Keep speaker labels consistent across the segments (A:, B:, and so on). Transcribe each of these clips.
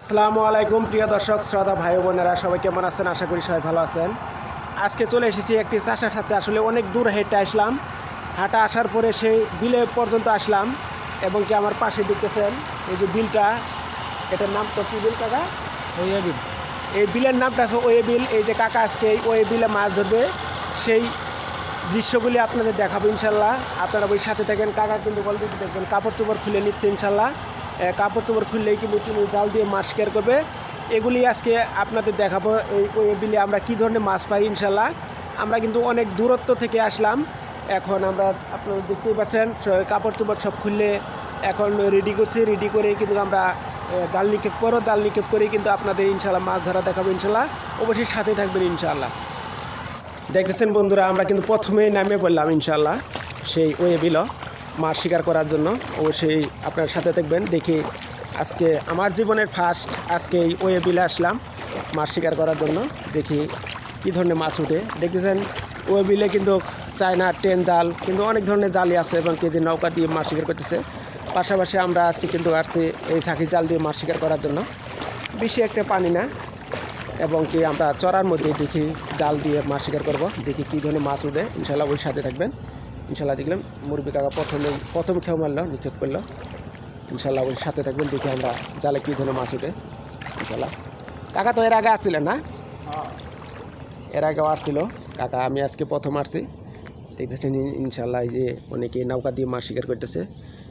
A: আসসালামু আলাইকুম প্রিয় দর্শক শ্রোতা ভাই বোনেরা সবাই কেমন আছেন? আশা করি সবাই ভালো আছেন। আজকে চলে এসেছি একটি চাষার সাথে আসলে অনেক দূর হেঁটে আসলাম। হাঁটা আসার পরে সেই বিলে পর্যন্ত আসলাম এবং কি আমার পাশে দেখতেছেন এই যে বিলটা। এটার নাম তো কি বিল কাকা?
B: ওই বিল।
A: এই বিলের নামটা আছে ওয়ে বিল। এই যে কাকা আজকে এই ওয়ে বিলে মাছ ধরবে। সেই দৃশ্যগুলি আপনাদের দেখাবো ইনশাল্লাহ। আপনারা ওই সাথে থাকেন। কাকা কিন্তু অলরেডি দেখবেন কাপড় চোপড় খুলে নিচ্ছে ইনশাল্লাহ। কাপড় চোপড় খুললেই কিন্তু তিনি জাল দিয়ে মাছ শিকার করবে? এগুলি আজকে আপনাদের দেখাবো এই বিলে আমরা কী ধরনের মাছ পাই ইনশাল্লাহ আমরা কিন্তু অনেক দূরত্ব থেকে আসলাম। এখন আমরা আপনারা দেখতেই পাচ্ছেন কাপড় চোপড় সব খুললে এখন রেডি করছি। রেডি করে কিন্তু আমরা জাল নিক্ষেপ করো, জাল নিক্ষেপ করেই কিন্তু আপনাদের ইনশাল্লাহ মাছ ধরা দেখাবো ইনশাল্লাহ অবশ্যই সাথে থাকবেন ইনশাল্লাহ দেখতেছেন বন্ধুরা, আমরা কিন্তু প্রথমেই নামে পড়লাম ইনশাল্লাহ সেই ওয়ে বিল মাছ শিকার করার জন্য। অবশ্যই আপনার সাথে থাকবেন, দেখি আজকে আমার জীবনের ফার্স্ট আজকে এই ওয়ে বিলে আসলাম মাছ শিকার করার জন্য। দেখি কী ধরনের মাছ উঠে। দেখতেছেন, ওয়ে বিলে কিন্তু চায়না টেন জাল, কিন্তু অনেক ধরনের জালই আছে এবং কেজি নৌকা দিয়ে মাছ শিকার করতেছে। পাশাপাশি আমরা আসছি কিন্তু আসছি এই ছাকি জাল দিয়ে মাছ শিকার করার জন্য। বেশি একটা পানি না, এবং কি আমরা চড়ার মধ্যে দেখি জাল দিয়ে মাছ শিকার করব। দেখি কী ধরনের মাছ উঠে। ইনশাল্লাহ ওই সাথে থাকবেন। ইনশাল্লাহ দেখলাম মুরবি কাকা প্রথমে প্রথম খেয়ে মারলো নিক্ষেপ করল। ইনশাল্লাহ ওই সাথে থাকবেন দেখি আমরা জালে কী ধরনের মাছ উঠে ইনশাল্লাহ। কাকা তো এর আগে আসছিলেন না? এর আগেও আসছিল। কাকা আমি আজকে প্রথম আসছি। দেখতেছেন ইন- ইনশাল্লাহ এই যে অনেকে নৌকা দিয়ে মাছ শিকার করতেছে।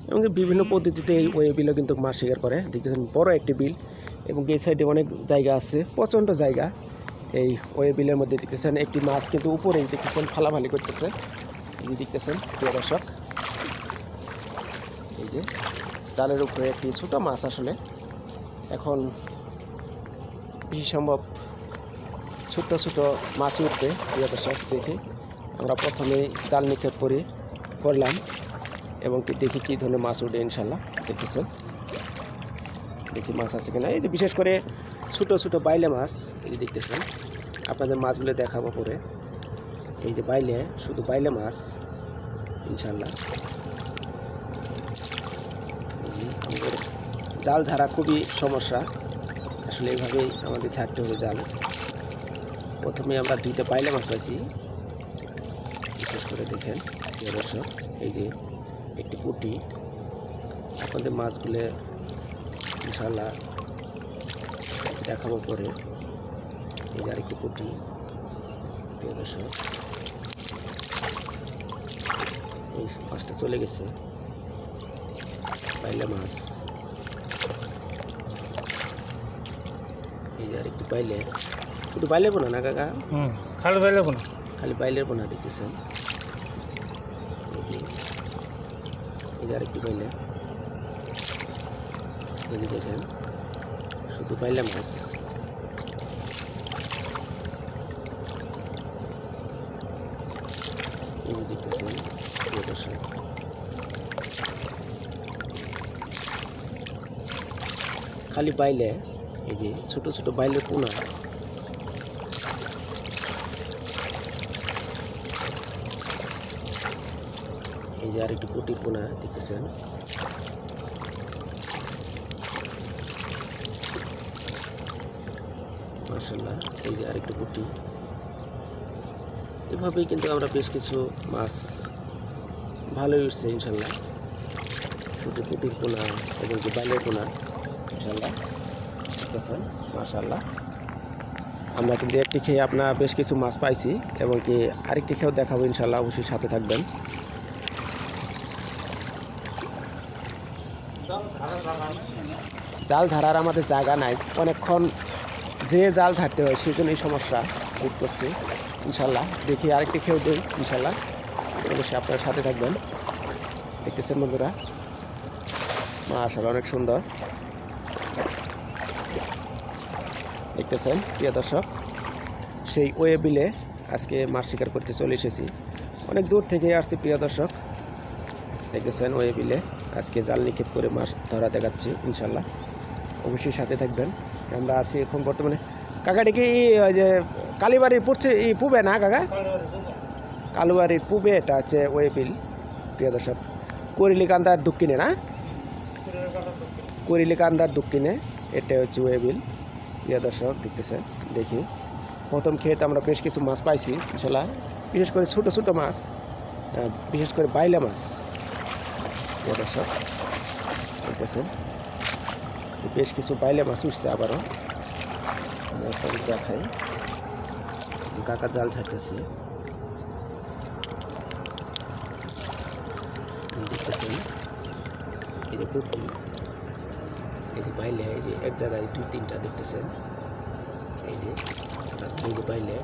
A: এবং বিভিন্ন পদ্ধতিতে এই ওয়ে বিলও কিন্তু মাছ শিকার করে। দেখতেছেন বড় একটি বিল। এবং এই সাইডে অনেক জায়গা আছে প্রচণ্ড জায়গা। এই ওয়ে বিলের মধ্যে দেখতেছেন একটি মাছ কিন্তু উপরেই দেখতেছেন ফালাফালি করতেছে। এই দেখতেছেন দর্শক এই যে জালের উপরে একটি ছোটো মাছ আসলে। এখন বেশি সম্ভব ছোট্ট ছোট মাছ উঠতে প্রিয় দর্শক দেখি। আমরা প্রথমে জাল নিক্ষেপ করি, করলাম এবং দেখি কী ধরনের মাছ উঠে, ইনশাল্লাহ। দেখতেছেন? দেখি মাছ আছে কিনা। এই যে বিশেষ করে ছোটো ছোটো বাইলে মাছ, এই দেখতেছেন। আপনাদের মাছগুলো দেখাবো পরে। এই যে পাইলে, শুধু পাইলে মাছ, ইনশাল্লাহ। জাল ঝাড়া খুবই সমস্যা। আসলে এইভাবেই আমাদের ছাড়তে হবে জাল। প্রথমে আমরা দুইটা পাইলে মাছ পাইছি। বিশেষ করে দেখেন দর্শক, এই যে একটি পুটি। আপনাদের মাছগুলো ইনশাল্লাহ দেখাবো পরে। এই যে আরেকটি পুটি দর্শক। এই মাছটা চলে গেছে। পাইলে মাছ। এই যে আরেকটি পাইলে। শুধু পাইলে বোনা না কাকা?
B: হুম খাল পাইলে বোনা।
A: খালি বাইলের বোনা দেখতেছেন। এই যে আরেকটি বাইলে এই যে দেখেন শুধু বাইলে মাছ। এই যে দেখতেছেন। খালি বাইলে, এই যে ছোট ছোট বাইলে পোনা। এই যে আরেকটু পুটির পোনা দেখতেছেন। মার্শাল্লাহ এই যে আরেকটু পুটি এভাবেই কিন্তু আমরা বেশ কিছু মাছ ভালোই উঠছে ইনশাল্লাহ। শুধু পুটির পোনা এবং যে বাইলের পোনা, ইনশাল্লাহ। দেখতেছেন আমরা কিন্তু একটি খেয়ে আপনার বেশ কিছু মাছ পাইছি এবং কি আরেকটি খেয়েও দেখাবো ইনশাল্লাহ, অবশ্যই সাথে থাকবেন। জাল ধরার আমাদের জায়গা নাই। অনেকক্ষণ যে জাল ধরতে হয় সেই জন্য এই সমস্যা বোধ করছি। ইনশাল্লাহ, দেখি আরেকটি খেয়েও দিই, ইনশাল্লাহ। অবশ্যই আপনার সাথে থাকবেন। দেখতেছেন বন্ধুরা? মাশাল অনেক সুন্দর। দেখতেছেন, প্রিয় দর্শক? সেই ওয়ে বিলে আজকে মাছ শিকার করতে চলে এসেছি। অনেক দূর থেকে আসছি, প্রিয় দর্শক। দেখতেছেন ওয়ে বিলে আজকে জাল নিক্ষেপ করে মাছ ধরা দেখাচ্ছি ইনশাল্লাহ অবশ্যই সাথে থাকবেন। আমরা আছি এখন বর্তমানে কাকাটি কি ওই যে কালীবাড়ি পড়ছে পুবে না, কাকা? কালুবাড়ির পূবে এটা হচ্ছে ওয়ে বিল প্রিয় দর্শক। করিলিকান্দার দক্ষিণে না? করিলিকান্দার দক্ষিণে এটা হচ্ছে ওয়েবিল, প্রিয় দর্শক দেখতেছে দেখি। প্রথম খেতে আমরা বেশ কিছু মাছ পাইছি ইনশাল্লাহ বিশেষ করে ছোটো ছোটো মাছ বিশেষ করে বাইলা মাছ, প্রিয় দর্শক, দেখতেছেন? বেশ কিছু বাইলে মাছ উঠছে আবারও। দেখাই। কাকা জাল ছাড়তেছি। দেখতেছেন? এই যে পুটকি এই যে বাইলে, এই যে এক জায়গায় দুই তিনটা দেখতেছেন। এই যে এই যে বাইলে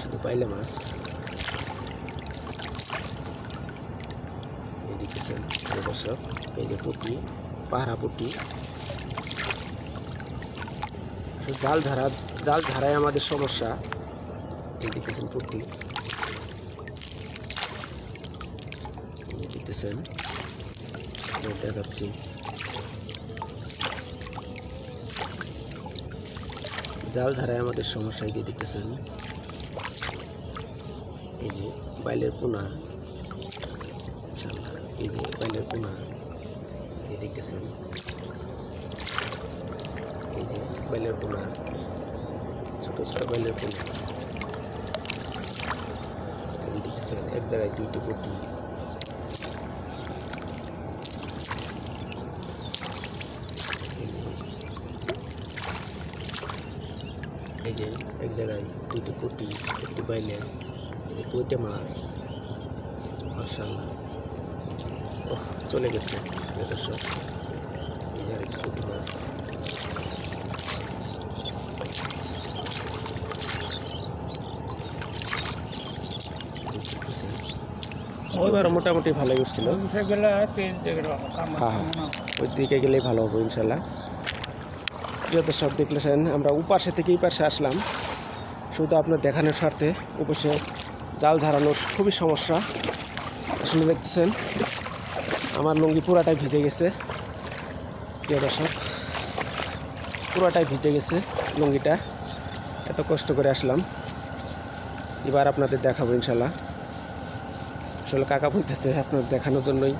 A: শুধু বাইলে মাছ। এই দেখতেছেন দর্শক, এই যে পুটি পাহারা পুটি জাল ধারা, জাল ধারায় আমাদের সমস্যা। এই দেখতেছেন পুটি এই যে দেখতেছেন। দেখাচ্ছি। জাল ধারায় আমাদের সমস্যা যে দেখতেছেন। এই যে বাইলের পোনা। এই যে বাইলের পোনা। এই দেখতেছেন। এই যে বাইলের পোনা। ছোট ছোট বাইলের পোনা। এই দেখতেছেন, এক জায়গায় দুইটি পুটি। এই যে এক জায়গায় দুইটি পুটি একটি বাইলে এই মাছ। মার্শাল্লাহ ও চলে গেছে দর্শক এই যে আরেকটি পুঁটি মাছ। এবার মোটামুটি ভালোই উঠছিল হ্যাঁ হ্যাঁ। ওই দিকে গেলেই ভালো হবে ইনশাল্লাহ প্রিয় দর্শক দেখলেছেন, আমরা উপাসে থেকে পাশে আসলাম। শুধু আপনার দেখানোর স্বার্থে উপাসে জাল ধারানোর খুবই সমস্যা, আসলে দেখতেছেন, আমার লুঙ্গি পুরাটাই ভিজে গেছে প্রিয় দর্শক পুরাটাই ভিজে গেছে লুঙ্গিটা, এত কষ্ট করে আসলাম। এবার আপনাদের দেখাবো ইনশাল্লাহ আসলে কাকা বলতেছে আপনার দেখানোর জন্যই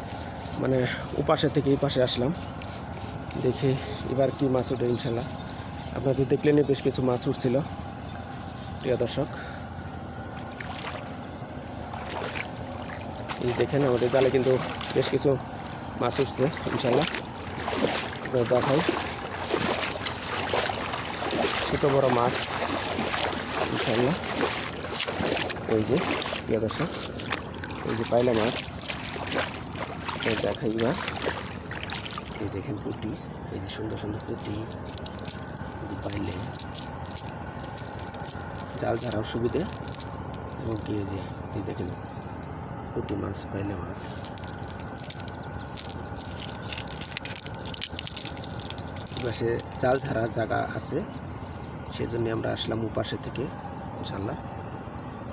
A: মানে উপাসে থেকে এই পাশে আসলাম। দেখি এবার কি মাছ উঠে ইনশাল্লাহ। আপনাদের দেখলেনই বেশ কিছু মাছ উঠছিল। প্রিয় দর্শক, এই দেখেন আমাদের জালে কিন্তু বেশ কিছু মাছ উঠছে ইনশাল্লাহ। দেখাই। ছোটো বড় মাছ ইনশাল্লাহ। এই যে, প্রিয় দর্শক, এই যে পাইলা মাছ দেখাই এবার। এই দেখেন পুটি, এই যে সুন্দর সুন্দর পুটি। পাইলে জাল ধরার সুবিধে এবং কি যে, এই দেখেন পুটি মাছ, পাইলে মাছ। পাশে জাল ধরার জায়গা আছে সেই জন্য আমরা আসলাম উপাসে থেকে ইনশাল্লাহ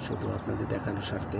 A: শুধু আপনাদের দেখানোর স্বার্থে।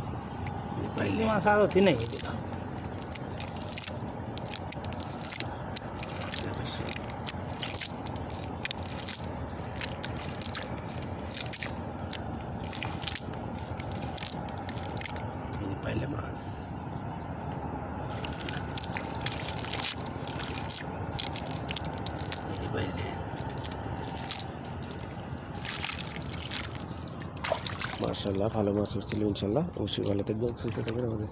A: এই যে বাইলে
B: মাছ আর অতি নেই
A: প্রিয় দর্শক এই যে পাইলে মাছ এই যে পাইলে মার্শাল্লাহ ভালো মাছ উঠছিল ইনশাল্লাহ অবশ্যই ভালো থাকবেন সুস্থ থাকবেন আমাদের